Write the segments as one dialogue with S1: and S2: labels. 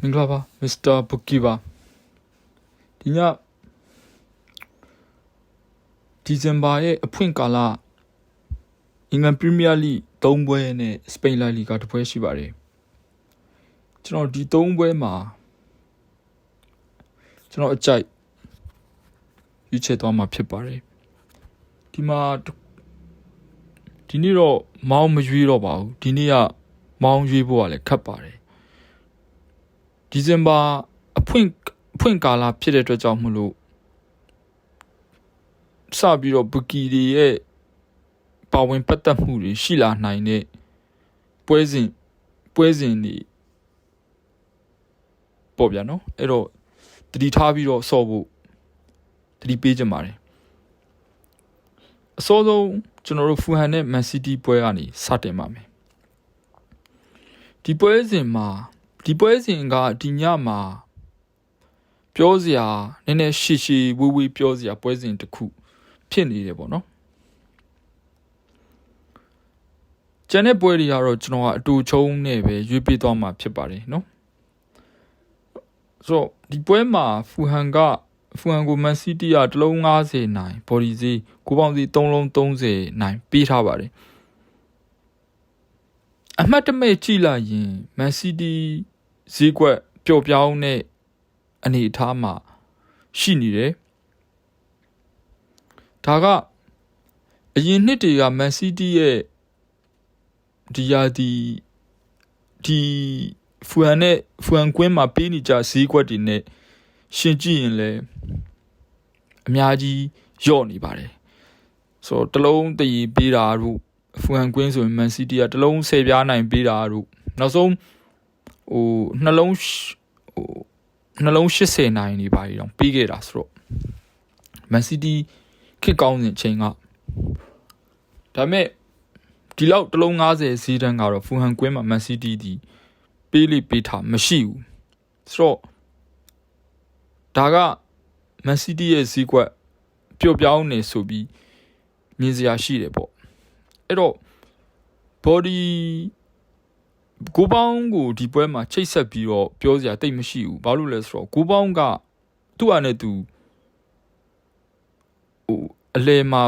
S1: မင်္ဂလာပါမစ္စတာဘူကီပါဒီညဒီဇင်ဘာရဲ့အဖွင့်ကာလအင်္ဂလန်ပရီးမီးယားလိ၃ပွဲနဲ့စပိန်လာလီဂါတစ်ပွဲရှိပါတယ်ကျွန်တော်ဒီ၃ပွဲမှာကျွန်တော်အကြိုက်ရွေးချယ်သွားမှာဖြစ်ပါတယ်ဒီမှာဒီနေ့တော့မောင်းမရွေးတော့ပါဘူးဒီနေ့ကမောင်းရွေးဖို့ကလည်းခက်ပါတယ် ဒီဇင်ဘာအဖွင့်အဖွင့်ကာလဖြစ်တဲ့အတွက်ကြောင့်မလို့စပြီးတော့ဘူကီတွေရဲ့ပါဝင်ပတ်သက်မှုတွေရှိလာနိုင်တဲ့ပွဲစဉ်ပွဲစဉ်တွေပေါ့ဗျာနော်အဲ့တော့တတိထားပြီးတော့ဆော့ဖို့တတိပေးကြပါတယ်အစောဆုံးကျွန်တော်တို့ဖူဟန်နဲ့မန်စီးတီးပွဲကနေစတင်ပါမယ်ဒီပွဲစဉ်မှာ ဒီပွဲစဉ်ကဒီညမှာပြောစရာနည်းနည်းရှည်ရှည်ဝေးဝေးပြောစရာပွဲစဉ်တစ်ခု ဖြစ်နေတယ်ပေါ့နော်ကျန်တဲ့ပွဲတွေကတော့ကျွန်တော်ကအတူချုံနဲ့ပဲရွေးပေးသွားမှာဖြစ်ပါတယ်နော်ဆိုတော့ဒီပွဲမှာဖူဟန်ကဖူဟန်ကိုမန်စီးတီးကတလုံး90နိုင်ဘော်ဒီစီကိုပေါင်းစီ3လုံး30နိုင်ပေးထားပါတယ်အမှတ်တမဲ့ကြည့်လိုက်ရင်မန်စီးတီး ဈေးကွက်ပျော့ပြောင်းတဲ့အနေအထားမှာရှိနေတယ်ဒါကအရင်နှစ်တွေကမန်စီးတီးရဲ့ဒီယာဒီဒီဖူဟန်နဲ့ဖူဟန်ကွင်းမှာပေးနေကြဈေးကွက်တွေနဲ့ရှင်ကြည့်ရင်လည်းအများကြီးညော့နေပါတယ်ဆိုတော့တလုံးတည်ပေးတာတို့ဖူဟန်ကွင်းဆိုရင်မန်စီးတီးကတလုံး10ပြားနိုင်ပေးတာတို့နောက်ဆုံး ဟိုနှလုံးဟိုနှလုံး80နိုင်နေပါပြီတော့ပြီးခဲ့တာဆိုတော့မန်စီးတီးခစ်ကောင်းစဉ်ချိန်ကဒါပေမဲ့ဒီလောက်တစ်လုံး90စီးတန်းကတော့ဖူဟန်ကွင်းမှာမန်စီးတီးဒီပေးလိပေးထားမရှိဘူးဆိုတော့ဒါကမန်စီးတီးရဲ့ဈေးကွက်ပျော့ပြောင်းနေဆိုပြီးမြင်စရာရှိတယ်ပေါ့အဲ့တော့ body ကိုပေါင်းကိုဒီပွဲမှာချိတ်ဆက်ပြီးတော့ပြောစရာတိတ်မရှိဘူးဘာလို့လဲဆိုတော့ကိုပေါင်းကသူ့အနေနဲ့သူဟိုအလဲမှာ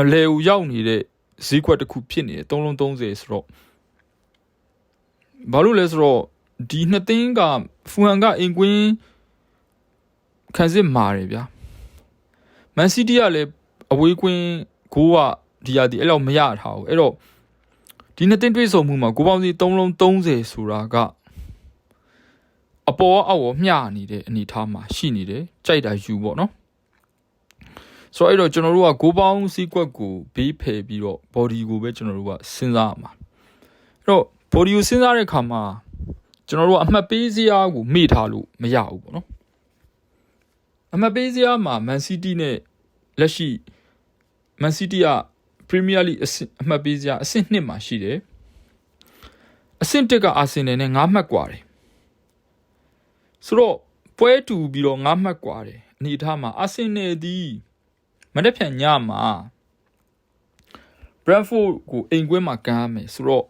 S1: အလဲကိုရောက်နေတဲ့ဈေးကွက်တစ်ခုဖြစ်နေတယ်3လုံး30ဆိုတော့ဘာလို့လဲဆိုတော့ဒီနှစ်သိန်းကဖူဟန်ကအင်ကွင်းခံစစ်မာတယ်ဗျာမန်စီးတီးကလည်းအဝေးကွင်းကိုကဒီရဒီအဲ့လောက်မရထားဘူးအဲ့တော့ ဒီနှစ်သိန်းတွေးဆုံမှုမှာကိုပေါင်းစီ3လုံး30ဆိုတာကအပေါ်အောက်ကိုမျှနေတဲ့အနေအထားမှာရှိနေတယ်ကြိုက်တာယူပေါ့နော်ဆိုတော့အဲ့တော့ကျွန်တော်တို့ကကိုပေါင်းစီးကွက်ကိုဘေးဖယ်ပြီးတော့ body ကိုပဲကျွန်တော်တို့ကစဉ်းစားရမှာအဲ့တော့ body ကိုစဉ်းစားတဲ့အခါမှာကျွန်တော်တို့ကအမှတ်ပေးစရာကိုမေ့ထားလို့မရဘူးပေါ့နော်အမှတ်ပေးစရာမှာ Man City နဲ့လက်ရှိ Man City က Premier League အဆင့်အမှတ်ပေးစရာအဆင့်2မှာရှိတယ်အဆင့်1ကအာဆင်နယ်နဲ့9မှတ်กว่าတယ်ဆိုတော့ပွဲတူပြီးတော့9မှတ်กว่าတယ်အနေထားမှာအာဆင်နယ်ဒီမနေ့ဖြန်ညမှာ Brentford ကိုအိမ်ကွင်းမှာကန်ရမယ်ဆိုတော့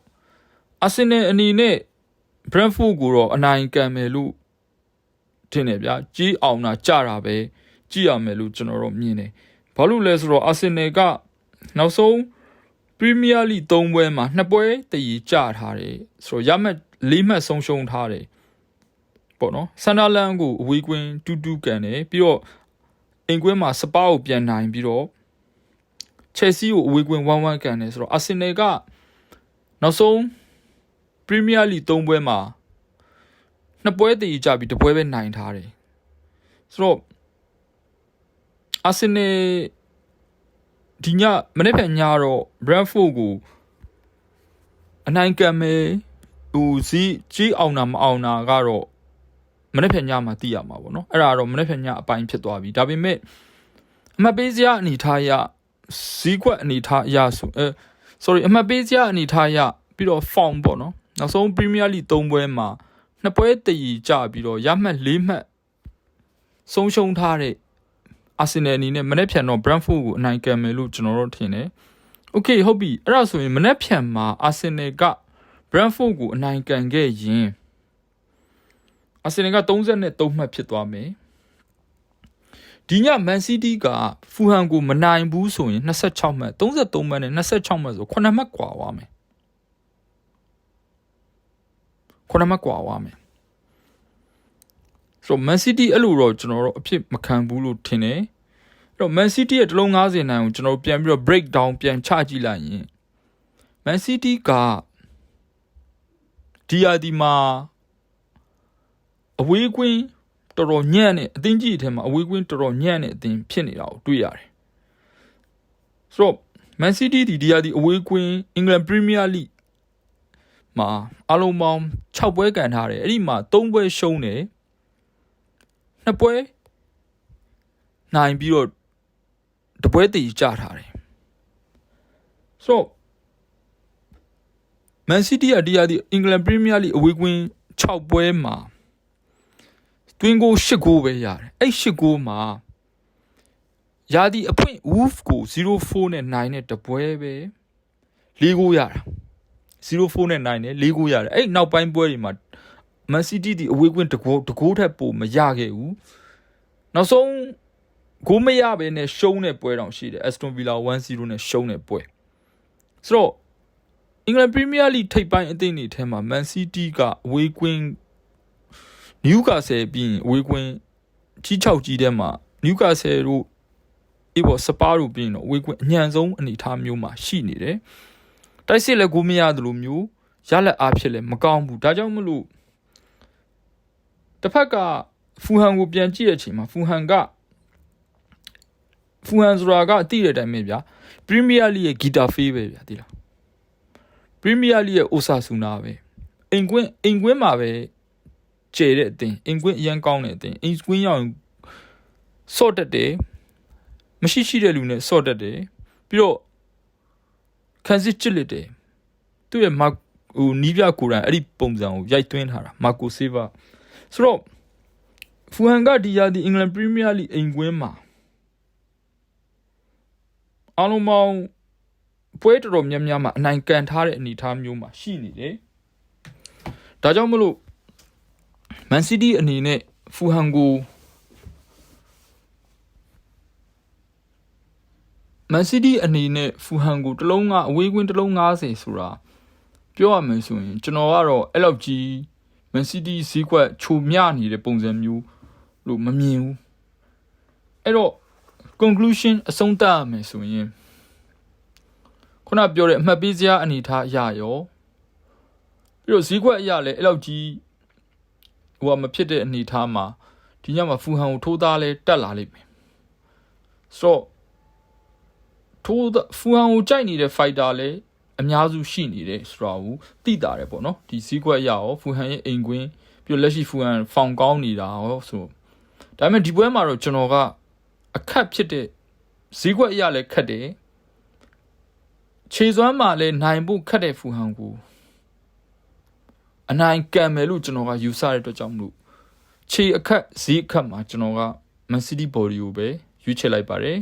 S1: အာဆင်နယ်အနေနဲ့ Brentford ကိုတော့အနိုင်ကန်မယ်လို့ထင်တယ်ဗျာကြီးအောင်တာကြတာပဲကြည့်ရမယ်လို့ကျွန်တော်တို့မြင်တယ်ဘာလို့လဲဆိုတော့အာဆင်နယ်က နောက်ဆုံးပရီးမီးယားလိ3ပွဲမှာ2ပွဲတည်ကြထားတယ်ဆိုတော့ရမှတ်၄မှတ်ဆုံးရှုံးထားတယ်ပေါ့နော်ဆန်ဒါလန်ကိုအဝေးကွင်းတူးတူးကန်တယ်ပြီးတော့အင်ကွင်းမှာစပါးကိုပြန်နိုင်ပြီးတော့ချက်စီကိုအဝေးကွင်း1-1ကန်တယ်ဆိုတော့အာဆင်နယ်ကနောက်ဆုံးပရီးမီးယားလိ3ပွဲမှာနှစ်ပွဲတည်ကြပြီးတစ်ပွဲပဲနိုင်ထားတယ်ဆိုတော့အာဆင်နယ် ဒီညမနေ့ပြန်ညတော့ Brentford ကိုအနိုင်ကံမယ်ဟိုစီကြီးအောင်တာမအောင်တာကတော့မနေ့ပြန်ညမှာသိရမှာပေါ့နော်အဲ့ဒါတော့မနေ့ပြန်ညအပိုင်းဖြစ်သွားပြီဒါပေမဲ့အမှတ်ပေးစရာအနေထားရဈေးကွက်အနေထားအရဆိုအဲ sorry အမှတ်ပေးစရာအနေထားရပြီးတော့ form ပေါ့နော်နောက်ဆုံး Premier League 3ပွဲမှာနှစ်ပွဲတည်ကြပြီးတော့ရမှတ်၄မှတ်ဆုံးရှုံးထားတဲ့ အာဆင်နယ်အနေနဲ့မနေ့ဖြန်တော့ Brentford ကိုအနိုင်ကန်မယ်လို့ကျွန်တော်တို့ထင်တယ်။ Okay ဟုတ်ပြီအဲ့ဒါဆိုရင်မနေ့ဖြန်မှာအာဆင်နယ်က Brentford ကိုအနိုင်ကန်ခဲ့ရင် အာဆင်နယ်က33မှတ်ဖြစ်သွားမယ်ဒီညမန်စီးတီးကဖူဟန်ကိုမနိုင်ဘူးဆိုရင်26မှတ်33မှတ်နဲ့26မှတ်ဆို9မှတ်กว่าသွားမယ်9မှတ်กว่าသွားမယ် ဆိုတော့ Man City အဲ့လိုတော့ကျွန်တော်တို့အဖြစ်မခံဘူးလို့ထင်တယ်အဲ့တော့ Man City ရဲ့တလုံး90နိုင်ကိုကျွန်တော်ပြန်ပြီးတော့ break down ပြန်ချကြည့်လိုက်ရင် Man City ကဒီယာဒီမှာအဝေးကွင်းတော်တော်ညံ့တဲ့အသင်းကြီးအထက်မှာအဝေးကွင်းတော်တော်ညံ့တဲ့အသင်းဖြစ်နေတာကိုတွေ့ရတယ်ဆိုတော့ Man City ဒီဒီယာဒီအဝေးကွင်း England Premier League မှာအလုံးပေါင်း6ပွဲကန်ထားတယ်အဲ့ဒီမှာ3ပွဲရှုံးတယ် နှစ်ပွဲနိုင်ပြီးတော့တပွဲတည်ကြထားတယ်ဆိုတော့ Man City ကဒီယာဒီ England Premier League အဝေးကွင်း6ပွဲမှာတွင်းကို8ဂိုးပဲရတယ်အဲ့8ဂိုးမှာယာဒီအဖွင့် Wolf ကို0-4နဲ့9နဲ့တပွဲပဲ၄ဂိုးရတာ0-4နဲ့9နဲ့၄ဂိုးရတယ်အဲ့နောက်ပိုင်းပွဲတွေမှာ Man City ဒီအဝေးကွင်းတကိုးတကိုးထက်ပိုမရခဲ့ဘူးနောက်ဆုံးဂိုးမရဘဲနဲ့ရှုံးတဲ့ပွဲတောင်ရှိတယ် Aston Villa 1-0နဲ့ရှုံးတဲ့ပွဲဆိုတော့ England Premier League ထိပ်ပိုင်းအသင်းတွေထဲမှာ Man City ကအဝေးကွင်း Newcastle ပြီးရင်အဝေးကွင်းကြီး6ကြီးထဲမှာ Newcastle တို့အေးပေါ်စပါတို့ပြီးရင်တော့အဝေးကွင်းအညံဆုံးအနေအထားမျိုးမှာရှိနေတယ်တိုက်စစ်လည်းကိုမရတယ်လို့မျိုးရလက်အားဖြစ်လည်းမကောင်းဘူးဒါကြောင့်မလို့ တစ်ဖက်ကဖူဟန်ကိုပြန်ကြည့်တဲ့အချိန်မှာဖူဟန်ကဖူဟန်ဆိုတာကအတိတဲ့အတိုင်းပဲဗျာပရီးမီးယားလိရဲ့ဂီတာဖေးပဲဗျာသိလားပရီးမီးယားလိရဲ့အိုဆာဆူနာပဲအိမ်ကွင်းအိမ်ကွင်းမှာပဲကျဲတဲ့အတင်းအိမ်ကွင်းအရန်ကောင်းတဲ့အတင်းအိမ်ကွင်းရောက်ရင်ဆော့တက်တယ်မရှိရှိတဲ့လူနဲ့ဆော့တက်တယ်ပြီးတော့ခန်းစစ်ချစ်လက်တယ်သူ့ရဲ့မဟိုနီးပြကိုယ်တိုင်အဲ့ဒီပုံစံကိုရိုက်သွင်းထားတာမာကိုဆေးဗာ ဆိုတော့ဖူဟန်ကဒီယာဒီအင်္ဂလန်ပရီးမီးယားလိအိမ်ကွင်းမှာအားလုံးပေါင်းပွဲတော်တော်များများမှာအနိုင်ကန်ထားတဲ့အနေအထားမျိုးမှာရှိနေတယ်။ဒါကြောင့်မလို့မန်စီးတီးအနေနဲ့ဖူဟန်ကိုမန်စီးတီးအနေနဲ့ဖူဟန်ကိုတလုံးကအဝေးကွင်းတလုံး90ဆိုတာပြောရမယ်ဆိုရင်ကျွန်တော်ကတော့အဲ့လောက်ကြီး မန်စီးတီးဈေးကွက်ချိုမြနေတဲ့ပုံစံမျိုးလို့မမြင်ဘူးအဲ့တော့ conclusion အဆုံးသတ်ရမယ်ဆိုရင်ခုနပြောတဲ့အမှတ်ပေးစရာအနေထားအရာရောပြီးတော့ဈေးကွက်အရာလည်းအဲ့လောက်ကြီးဟိုကမဖြစ်တဲ့အနေထားမှာဒီညမှာဖူဟန်ကိုထိုးသားလဲတက်လာလိမ့်မယ်ဆိုတော့ထိုးဖူဟန်ကိုကြိုက်နေတဲ့ fighter လည်း အများစုရှိနေတယ်ဆိုတာကိုသိတာတယ်ပေါ့နော်ဒီဈေးကွက်အရာရောဖူဟန်ရဲ့အိမ်ကွင်းပြီးတော့လက်ရှိဖူဟန်ဖောင်ကောင်းနေတာရောဆိုဒါပေမဲ့ဒီပွဲမှာတော့ကျွန်တော်ကအခက်ဖြစ်တဲ့ဈေးကွက်အရာလည်းခက်တယ်ခြေစွမ်းမှလည်းနိုင်ဖို့ခက်တဲ့ဖူဟန်ကိုအနိုင်ကံမယ်လို့ကျွန်တော်ကယူဆတဲ့အတွက်ကြောင့်မလို့ခြေအခက်ဈေးအခက်မှာကျွန်တော်က Man City Body ကိုပဲရွေးချယ်လိုက်ပါတယ်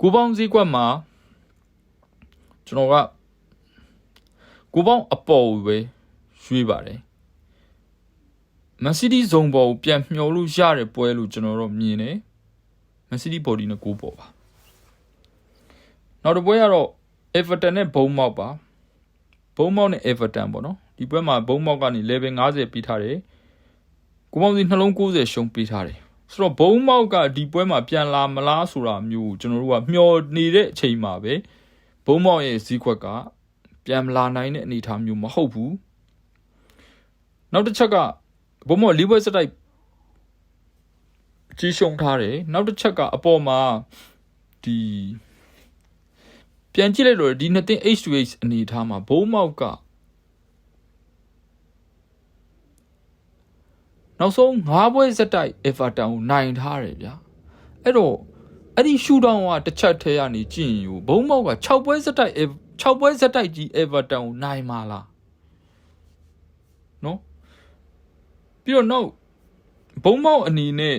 S1: ကိုပေါင်းဈေးကွက်မှာ ကျွန်တော်ကကိုပေါင်းအပေါ်ကိုပဲရွေးပါတယ်မန်စီးတီးဇုံပေါ်ကိုပြန်မျှော်လို့ရတဲ့ပွဲလို့ကျွန်တော်တို့မြင်တယ်မန်စီးတီးဘော်ဒီနဲ့ကိုပေါ်ပါနောက်တစ်ပွဲကတော့ Everton နဲ့ဘုံမောက်ပါဘုံမောက်နဲ့ Everton ပေါ့နော်ဒီပွဲမှာဘုံမောက်ကနေ level 50ပြီးထားတယ်ကိုမောင်စီနှလုံး90ရှုံးပေးထားတယ်ဆိုတော့ဘုံမောက်ကဒီပွဲမှာပြန်လာမလားဆိုတာမျိုးကျွန်တော်တို့ကမျှော်နေတဲ့အချိန်မှာပဲ ဘုံမောက်ရဲ့ဈေးခွက်ကပြန်လာနိုင်တဲ့အနေအထားမျိုးမဟုတ်ဘူးနောက်တစ်ချက်ကဘုံမောက်လေးပွဲစတိုက်ကြီးရှုံထားတယ်နောက်တစ်ချက်ကအပေါ်မှာဒီပြန်ကြည့်လိုက်တော့ဒီနှစ်သင်း H2H အနေထားမှာဘုံမောက်ကနောက်ဆုံး၅ပွဲစက်တိုက် Everton ကိုနိုင်ထားတယ်ဗျာအဲ့တော့ အဲ့ဒီရှူတောင်းကတစ်ချက်ထဲကနေကြည့်ရင်ဘုံမောက်က6ပွဲစက်တိုက်6ပွဲစက်တိုက်ကြီး Everton ကိုနိုင်မှာလားနော်ပြီးတော့နောက်ဘုံမောက်အနေနဲ့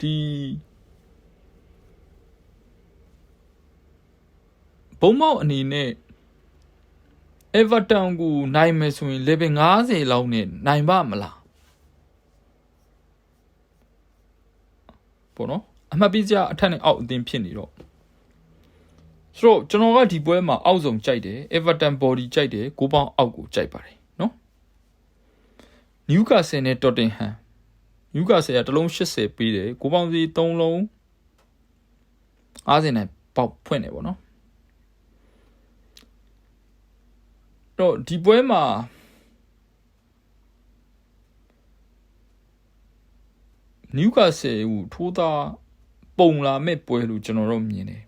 S1: ဒီဘုံမောက်အနေနဲ့ Everton ကိုနိုင်မယ်ဆိုရင် level 50လောက်နဲ့နိုင်ပါမလားပေါ့နော် အမှတ်ပေးစရာအထက်နဲ့အောက်အသင်းဖြစ်နေတော့ဆိုတော့ကျွန်တော်ကဒီပွဲမှာအောက်ဆုံးကြိုက်တယ် Everton body ကြိုက်တယ်ကိုပေါင်းအောက်ကိုကြိုက်ပါတယ်နော် Newcastle နဲ့ Tottenham Newcastle ကတလုံး80ပေးတယ်ကိုပေါင်းစီ3လုံး50နဲ့ပေါက်ဖွင့်နေပေါ့နော်တော့ဒီပွဲမှာနယူကာဆယ်ကိုထိုးသား ပုံလာမဲ့ပွဲလို့ကျွန်တော်တို့မြင်တယ်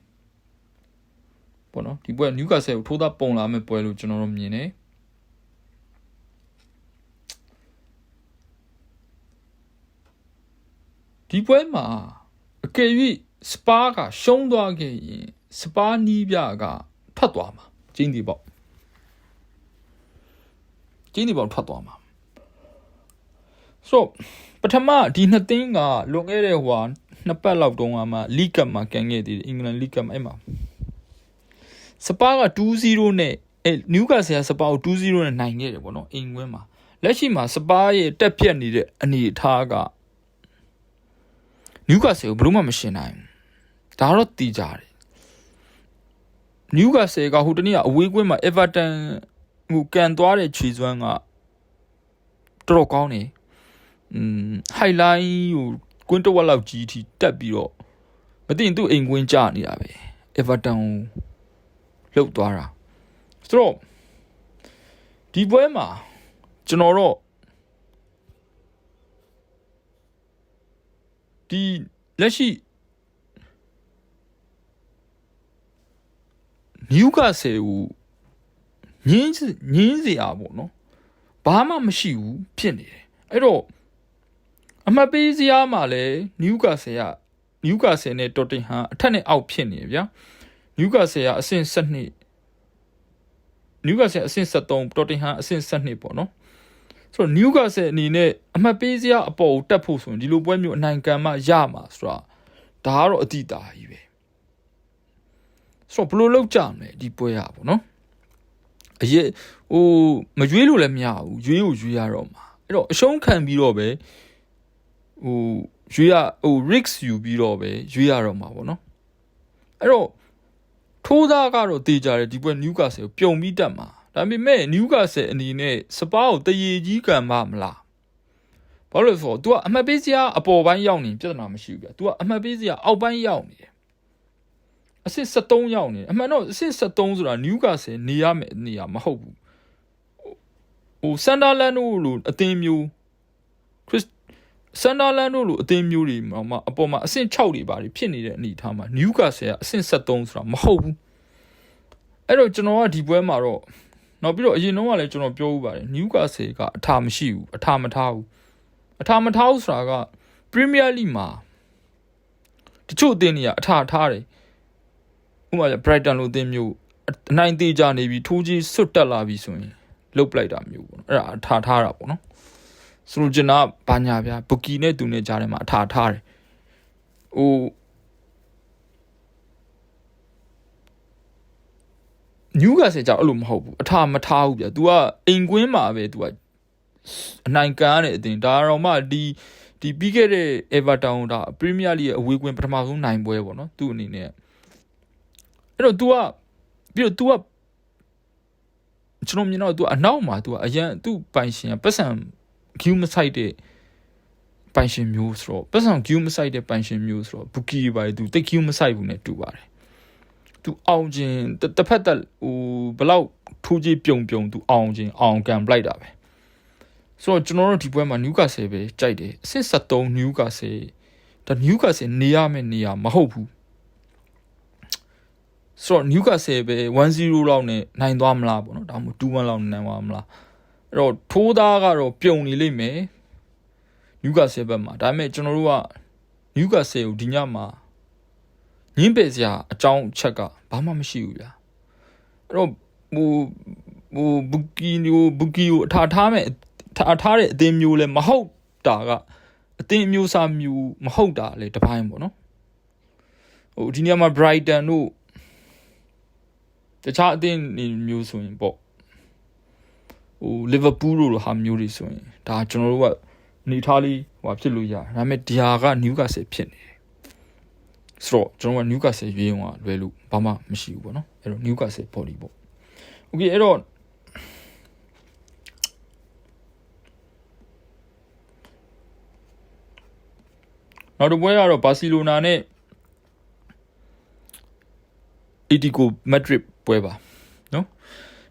S1: ပေါ့နော်ဒီပွဲနယူကာဆယ်ကိုထိုးသားပုံလာမဲ့ပွဲလို့ကျွန်တော်တို့မြင်တယ်ဒီပွဲမှာအကယ်၍စပါးကရှုံးသွားခဲ့ရင်စပါးနီးပြကထွက်သွားမှာကျင်းဒီပေါ့ကျင်းဒီပေါ့ထွက်သွားမှာဆိုပထမဒီနှစ်သင်းကလွန်ခဲ့တဲ့ဟိုဟာ နှစ်ပတ်လောက်တုန်းကမှလီဂ်ကပ်မှာကန်ခဲ့သေးတယ်အင်္ဂလန်လီဂ်ကပ်မှာအဲ့မှာစပါးက2-0နဲ့အဲနျူကာဆယ်ကစပါးကို2-0နဲ့နိုင်ခဲ့တယ်ပေါ့နော်အင်္ဂွင်းမှာလက်ရှိမှာစပါးရဲ့တက်ပြက်နေတဲ့အနေအထားကနျူကာဆယ်ကိုဘယ်လို့မှမရှင်နိုင်ဘူးဒါတော့တီးကြတယ်နျူကာဆယ်ကဟိုတနေ့ကအဝေးကွင်းမှာအေဗာတန်ဟိုကန်သွားတဲ့ခြေစွမ်းကတော်တော်ကောင်းနေอืมဟိုက်လိုင်းဟို ကွင်းတဝက်လောက်ကြီးထိတက်ပြီးတော့မသိရင်သူ့အိမ်ကွင်းကြနေတာပဲအေဗာတန်ကိုလှုပ်သွားတာဆိုတော့ဒီပွဲမှာကျွန်တော်တော့ဒီလက်ရှိနျူကာဆယ်ကိုညင်းညင်းစရာပေါ့နော်ဘာမှမရှိဘူးဖြစ်နေတယ်အဲ့တော့ အမှတ်ပေးစရာမှာလဲနျူကာဆယ်ကနျူကာဆယ်နဲ့တော်တင်ဟန်အထက်နဲ့အောက်ဖြစ်နေဗျာနျူကာဆယ်ကအဆင့်7နှစ်နျူကာဆယ်အဆင့်73တော်တင်ဟန်အဆင့်7ပေါ့နော်ဆိုတော့နျူကာဆယ်အနေနဲ့အမှတ်ပေးစရာအပေါ်ကိုတက်ဖို့ဆိုရင်ဒီလိုပွဲမျိုးအနိုင်ကန်မှရမှာဆိုတာဒါကတော့အတိတာကြီးပဲဆိုတော့ဘယ်လိုလုပ်ကြမလဲဒီပွဲရပါဘောနော်အရေးဟိုမရွေးလို့လည်းမရဘူးရွေးကိုရွေးရတော့မှာအဲ့တော့အရှုံးခံပြီးတော့ပဲ ဟိုရွေးရဟို risk ယူပြီးတော့ပဲရွေးရတော့မှာပေါ့နော်အဲ့တော့ထိုးသားကတော့တေးကြတယ်ဒီပွဲနျူကာဆယ်ကိုပြုံပြီးတက်မှာဒါပေမဲ့နျူကာဆယ်အနေနဲ့စပါးကိုတရေကြီးကံမမလားဘာလို့လဲဆိုတော့ तू ကအမှတ်ပေးစရာအပေါ်ပိုင်းရောက်နေပြဿနာမရှိဘူးဗျာ तू ကအမှတ်ပေးစရာအောက်ပိုင်းရောက်နေတယ်အစစ်73ရောက်နေတယ်အမှန်တော့အစစ်73ဆိုတာနျူကာဆယ်နေရမယ်နေရမဟုတ်ဘူးဟိုဆန်ဒါလန်တို့လိုအသင်းမျိုးခရစ် ဆန်ဒါလန်တို့လိုအသင်းမျိုးတွေမှာအပေါ်မှာအဆင့်6တွေပါတယ်ဖြစ်နေတဲ့အနေအထားမှာနျူကာဆယ်ကအဆင့်73ဆိုတာမဟုတ်ဘူးအဲ့တော့ကျွန်တော်ကဒီပွဲမှာတော့နောက်ပြီးတော့အရင်တုန်းကလည်းကျွန်တော်ပြောဥပါတယ်နျူကာဆယ်ကအထာမရှိဘူးအထာမထားဘူးအထာမထားဘူးဆိုတာကပရီးမီးယားလိမှာတချို့အသင်းတွေကအထာထားတယ်ဥပမာ Brighton လိုအသင်းမျိုးအနိုင်သေးကြနေပြီထိုးကြီးဆွတ်တက်လာပြီဆိုရင်လုတ်ပလိုက်တာမျိုးပေါ့နော်အဲ့ဒါအထာထားတာပေါ့နော် ဆိုလိုချင်တာဘာညာဗျာဘူကီနဲ့သူနဲ့ကြားထဲမှာအထာထားတယ်ဟိုနျူကာဆယ်ကြောင့်အဲ့လိုမဟုတ်ဘူးအထာမထားဘူးဗျာ तू ကအိမ်ကွင်းမှာပဲ तू ကအနိုင်ကန်ရတဲ့အတင်ဒါတော့မှဒီဒီပြီးခဲ့တဲ့ Everton ဒါ Premier League ရဲ့အဝေးကွင်းပထမဆုံးနိုင်ပွဲပေါ့နော်သူ့အနေနဲ့အဲ့တော့ तू ကပြီးတော့ तू ကကျွန်တော်မြင်တော့ तू အနောက်မှာ तू ကအရန်သူ့ပိုင်ရှင်ကပတ်စံ queue မဆိုင်တဲ့ပိုင်ရှင်မျိုးဆိုတော့ပတ်စံ queue မဆိုင်တဲ့ပိုင်ရှင်မျိုးဆိုတော့ bookie တွေပါ तू တိတ် queue မဆိုင်ဘူးနဲ့တူပါတယ်သူအောင်ခြင်းတစ်ဖက်သက်ဟိုဘလောက်ထိုးကြီးပြုံပြုံသူအောင်ခြင်းအောင်ကန်ပလိုက်တာပဲဆိုတော့ကျွန်တော်တို့ဒီပွဲမှာနျူကာဆယ်ပဲကြိုက်တယ်အဆင့်73နျူကာဆယ်ဒါနျူကာဆယ်နေရမယ့်နေရာမဟုတ်ဘူးဆိုတော့နျူကာဆယ်ပဲ1-0လောက်နဲ့နိုင်သွားမလားပေါ့နော်ဒါမှမဟုတ်2-1လောက်နိုင်သွားမလား အဲ့တော့ထိုးသားကတော့ပြုံနေလိမ့်မယ်နျူကာဆယ်ဘက်မှာဒါပေမဲ့ကျွန်တော်တို့ကနျူကာဆယ်ကိုဒီညမှာညင်းပယ်စရာအကြောင်းချက်ကဘာမှမရှိဘူးဗျာအဲ့တော့ဟိုဟိုဘူကီနိုဘူကီကိုအထာထားမဲ့ထားထားတဲ့အသင်းမျိုးလဲမဟုတ်တာကအသင်းမျိုးစားမျိုးမဟုတ်တာလေတပိုင်းပေါ့နော်ဟိုဒီနေရာမှာ Brighton တို့တခြားအသင်းမျိုးဆိုရင်ပေါ့ ဟိုလီဗာပူးလိုဟာမျိုးတွေဆိုရင်ဒါကျွန်တော်တို့ကအနေထားလေးဟိုဖြစ်လို့ရတယ်ဒါပေမဲ့ဒီဟာကနယူကာဆယ်ဖြစ်နေတယ်ဆိုတော့ကျွန်တော်ကနယူကာဆယ်ရွေးအောင်လွယ်လို့ဘာမှမရှိဘူးပေါ့နော်အဲ့တော့နယူကာဆယ် body ပေါ့โอเคအဲ့တော့နောက်တစ်ပွဲကတော့ဘာစီလိုနာနဲ့အီတီကိုမက်ဒရစ်ပွဲပါနော်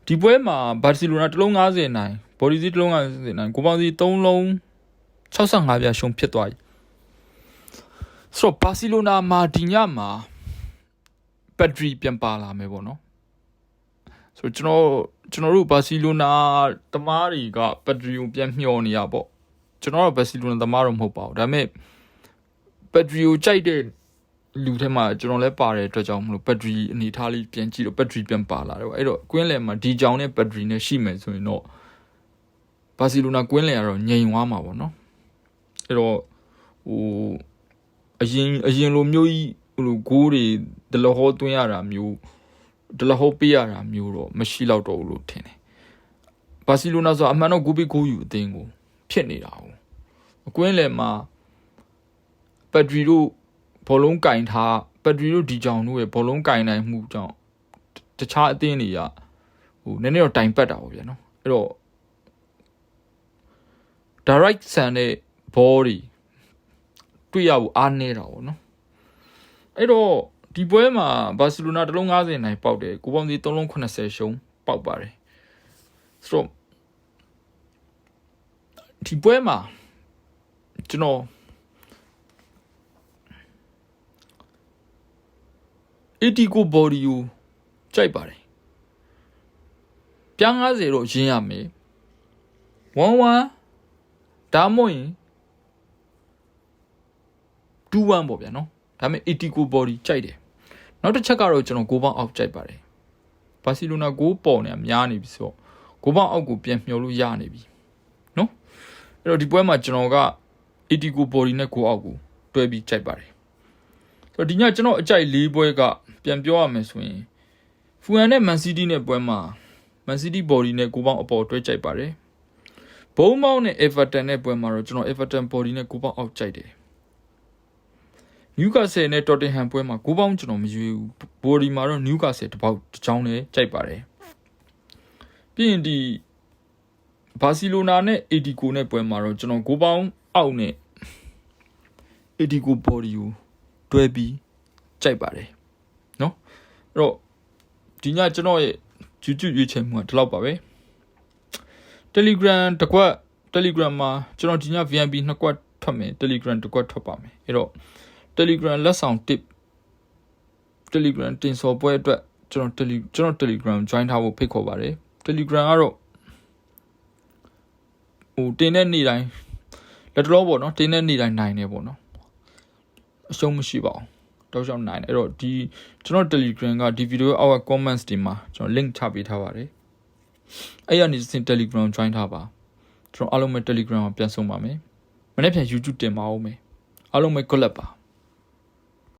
S1: ဒီပွဲမှာဘာစီလိုနာတစ်လုံး90နိုင်ဘော်ဒီစီတစ်လုံး90နိုင်ကိုပေါင်းစီ3လုံး65ပြရှုံဖြစ်သွားပြီဆိုတော့ဘာစီလိုနာမှာဒီညမှာဘက်ထရီပြန်ပါလာမယ်ပေါ့နော်ဆိုတော့ကျွန်တော်ကျွန်တော်တို့ဘာစီလိုနာတမားတွေကဘက်ထရီကိုပြန်မျှော်နေရပေါ့ကျွန်တော်ကဘာစီလိုနာတမားတော့မဟုတ်ပါဘူးဒါပေမဲ့ဘက်ထရီကိုကြိုက်တဲ့ လူထဲမှာကျွန်တော်လည်းပါတဲ့အတွက်ကြောင့်မလို့ဘက်ထရီအနေထားလေးပြန်ကြည့်တော့ဘက်ထရီပြန်ပါလာတယ်ပေါ့အဲ့တော့ကွင်းလယ်မှာဒီကြောင်နဲ့ဘက်ထရီနဲ့ရှိမယ်ဆိုရင်တော့ဘာစီလိုနာကွင်းလယ်ကတော့ငြိမ်သွားမှာပေါ့နော်အဲ့တော့ဟိုအရင်အရင်လိုမျိုးကြီးဟိုလိုဂိုးတွေဒလဟောသွင်းရတာမျိုးဒလဟောပေးရတာမျိုးတော့မရှိတော့တော့ဘူးလို့ထင်တယ်ဘာစီလိုနာဆိုအမှန်တော့ဂိုးပေးဂိုးယူအသင်းကိုဖြစ်နေတာ哦ကွင်းလယ်မှာဘက်ထရီတို့ ဘောလုံးကင်ထားဘက်ထရီတို့ဒီကြောင်တို့ရဲ့ဘောလုံးကင်နိုင်မှုကြောင့်တခြားအသင်းတွေကဟိုနည်းနည်းတော့တိုင်ပတ်တာပေါ့ဗျာနော်အဲ့တော့ direct ဆန်တဲ့ ball တွေတွေ့ရဖို့အားနေတာပေါ့နော်အဲ့တော့ဒီပွဲမှာဘာစီလိုနာတလုံး90နိုင်ပေါက်တယ်ကိုပေါင်းစီ3လုံး80ရှုံးပေါက်ပါတယ်ဆိုတော့ဒီပွဲမှာကျွန်တော် အတီကို body ကိုကြိုက်ပါတယ်ပြား90တော့ရင်းရမယ်11ဒါမှမဟုတ်ရင်21ပေါ့ဗျာနော်ဒါပေမဲ့80ကို body ကြိုက်တယ်နောက်တစ်ချက်ကတော့ကျွန်တော်6ပေါင်းအောက်ကြိုက်ပါတယ်ဘာစီလိုနာ6ပေါ်နေတာများနေပြီဆိုတော့6ပေါင်းအောက်ကိုပြန်မျှော်လို့ရနေပြီနော်အဲ့တော့ဒီပွဲမှာကျွန်တော်က80ကို body နဲ့6အောက်ကိုတွဲပြီးကြိုက်ပါတယ်ဆိုတော့ဒီညကျွန်တော်အကြိုက်၄ပွဲက ပြန်ပြောရမယ်ဆိုရင်ဖူဟန်နဲ့မန်စီးတီးနဲ့ပွဲမှာမန်စီးတီး body နဲ့6ပေါင်းအပေါ်တွဲကြိုက်ပါတယ်ဘုံမောင်းနဲ့ Everton နဲ့ပွဲမှာတော့ကျွန်တော် Everton body နဲ့6ပေါင်းအောက်ကြိုက်တယ်နယူကာဆယ်နဲ့တော်တင်ဟန်ပွဲမှာ6ပေါင်းကျွန်တော်မရွေးဘူးဘော်ဒီမှာတော့နယူကာဆယ်တစ်ပေါက်တစ်ချောင်းနဲ့ကြိုက်ပါတယ်ပြီးရင်ဒီဘာစီလိုနာနဲ့အေဒီကိုနဲ့ပွဲမှာတော့ကျွန်တော်6ပေါင်းအောက်နဲ့အေဒီကိုဘော်ဒီကိုတွဲပြီးကြိုက်ပါတယ်နော်အဲ့ တော့ဒီညကျွန်တော်ရဲ့ YouTube ရွေးချယ်မှုကဒီလောက်ပါပဲ Telegram တစ်ကွက် Telegram မှာကျွန်တော်ဒီည VIP နှစ်ကွက်ထွက်မယ် Telegram တစ်ကွက်ထွက်ပါမယ်အဲ့တော့ Telegram လက်ဆောင် tip Telegram တင်ဆော်ပွဲအတွက်ကျွန်တော် Tele ကျွန်တော် Telegram join ထားဖို့ဖိတ်ခေါ်ပါတယ် Telegram ကတော့ဟိုတင်တဲ့နေ့တိုင်းလက်တလောပေါ့နော်တင်တဲ့နေ့တိုင်းနိုင်နေပေါ့နော်အရှုံးမရှိပါဘူး တောက်လျှောက်နိုင်တယ်အဲ့တော့ဒီကျွန်တော် Telegram ကဒီ video အောက်က comments တွေမှာကျွန်တော် link ချပေးထားပါတယ်အဲ့ရနေစင် Telegram join ထားပါကျွန်တော်အားလုံးပဲ Telegram မှာပြန်ဆုံးပါမယ်မနေ့ပြန် YouTube တင်ပါဦးမယ်အားလုံးပဲ collab ပါ